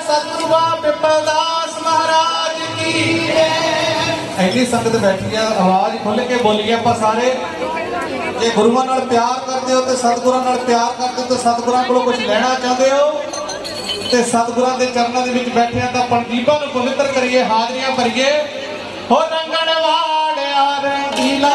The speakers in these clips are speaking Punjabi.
ਸਤਿਗੁਰੂ ਬਾਬਾ ਪਿਪਲਦਾਸ ਮਹਾਰਾਜ ਕੀ ਜੈ। ਐਡੀ ਸੰਗਤ ਬੈਠੀ ਆ, ਆਵਾਜ਼ ਖੁੱਲ ਕੇ ਬੋਲੀਏ ਆਪਾਂ ਸਾਰੇ। ਜੇ ਗੁਰੂਆਂ ਨਾਲ ਪਿਆਰ ਕਰਦੇ ਹੋ ਤੇ ਸਤਿਗੁਰਾਂ ਨਾਲ ਪਿਆਰ ਕਰਦੇ ਹੋ ਤੇ ਸਤਿਗੁਰਾਂ ਕੋਲੋਂ ਕੁਝ ਲੈਣਾ ਚਾਹੁੰਦੇ ਹੋ ਤੇ ਸਤਿਗੁਰਾਂ ਦੇ ਚਰਨਾਂ ਦੇ ਵਿੱਚ ਬੈਠੇ ਆ ਤਾਂ ਪਣਜੀਬਾਂ ਨੂੰ ਪਵਿੱਤਰ ਕਰੀਏ, ਹਾਜ਼ਰੀਆਂ ਭਰੀਏ। ਹੋ ਰੰਗਣ ਵਾਲਿਆ ਰੰਗੀਲਾ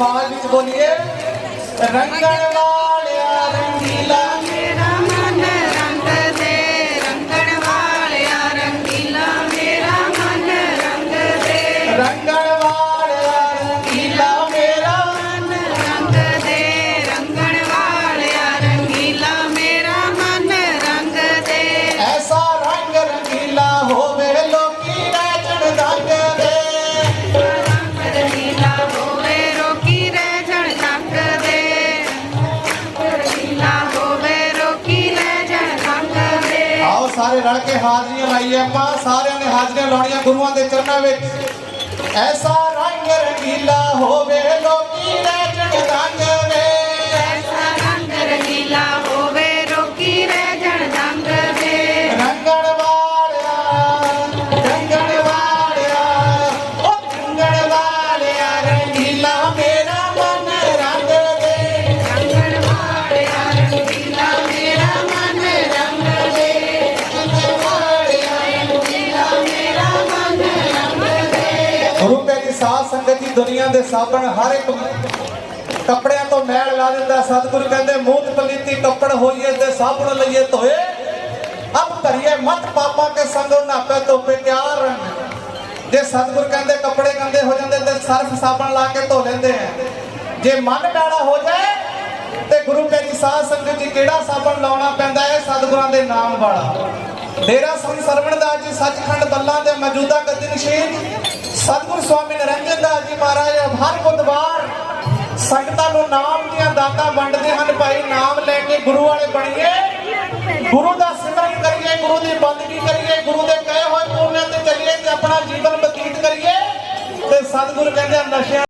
ਮੱਠੇ ਮੱਠੀ ਆਵਾਜ਼ ਵਿੱਚ ਬੋਲੀਏ ਰੰਗਣ ਵਾਲਿਆ ਰੰਗੀਲਾ ਮੇਰਾ ਮਨ ਰੰਗ ਦੇ ਰੰਗਣ ਵਾਲਿਆ ਰੰਗੀਲਾ ਮੇਰਾ ਮਨ ਸਾਰੇ ਰਲ ਕੇ ਹਾਜ਼ਰੀਆਂ ਲਾਈਏ ਆਪਾਂ ਸਾਰਿਆਂ ਨੇ ਹਾਜ਼ਰੀਆਂ ਲਾਉਣੀਆਂ ਗੁਰੂਆਂ ਦੇ ਚਰਨਾਂ ਵਿੱਚ। ਐਸਾ ਰੰਗ ਰੰਗੀਲਾ ਹੋਵੇ, ਲੋਕੀ ਰਹਿਣ ਦੁਨੀਆ ਦੇ ਸਾਬਣ ਹਰ ਇੱਕ ਕੱਪੜਿਆਂ ਤੋਂ ਮੈਲ ਲਾ ਦਿੰਦਾ। ਸਤਿਗੁਰੂ ਕਹਿੰਦੇ, ਮੂੰਹ ਪਲੀਤੀ ਕੱਪੜ ਹੋਈਏ ਤੇ ਸਾਬਣ ਲਈਏ ਧੋਏ। ਅਬ ਧਰੀਏ ਮਤ ਪਾਪਾ ਕੇ ਸੰਗੋ ਨਾਪੇ ਧੋਪੇ ਕਿਆ ਜੇ ਸਤਿਗੁਰ ਕਹਿੰਦੇ, ਕੱਪੜੇ ਗੰਦੇ ਹੋ ਜਾਂਦੇ ਤੇ ਸਰਫ ਸਾਬਣ ਲਾ ਕੇ ਧੋ ਲੈਂਦੇ ਆ। ਜੇ ਮਨ ਮੈਲਾ ਹੋ ਜਾਏ ਤੇ ਗੁਰੂ ਪਿਆਰੀ ਸਾਧ ਸੰਗਤ ਜੀ ਕਿਹੜਾ ਸਾਬਣ ਲਾਉਣਾ ਪੈਂਦਾ ਹੈ? ਸਤਿਗੁਰਾਂ ਦੇ ਨਾਮ ਵਾਲਾ। ਡੇਰਾ ਸੰਤ ਸਰਵਣ ਦਾਸ ਜੀ ਸੱਚਖੰਡ ਬੱਲਾ ਦੇ ਮੌਜੂਦਾ ਗੱਦੀ ਸਤਿਗੁਰ ਸਵਾਮੀ ਮਹਾਰਾਜ, ਹਰ ਬੁੱਧਵਾਰ ਸੰਗਤਾਂ ਨੂੰ ਨਾਮ ਦੀਆਂ ਦਾਤਾਂ ਵੰਡਦੇ ਹਨ। ਭਾਈ, ਨਾਮ ਲੈ ਕੇ ਗੁਰੂ ਵਾਲੇ ਬਣੀਏ। ਗੁਰੂ ਦਾ ਸਿਮਰਨ ਕਰੀਏ, ਗੁਰੂ ਦੀ ਬੰਦਗੀ ਕਰੀਏ, ਗੁਰੂ ਦੇ ਕਹੇ ਹੋਏ ਪੂਰਨਿਆਂ ਤੇ ਚੱਲੀਏ ਤੇ ਆਪਣਾ ਜੀਵਨ ਬਤੀਤ ਕਰੀਏ। ਤੇ ਸਤਿਗੁਰੂ ਕਹਿੰਦੇ ਨਸ਼ਿਆਂ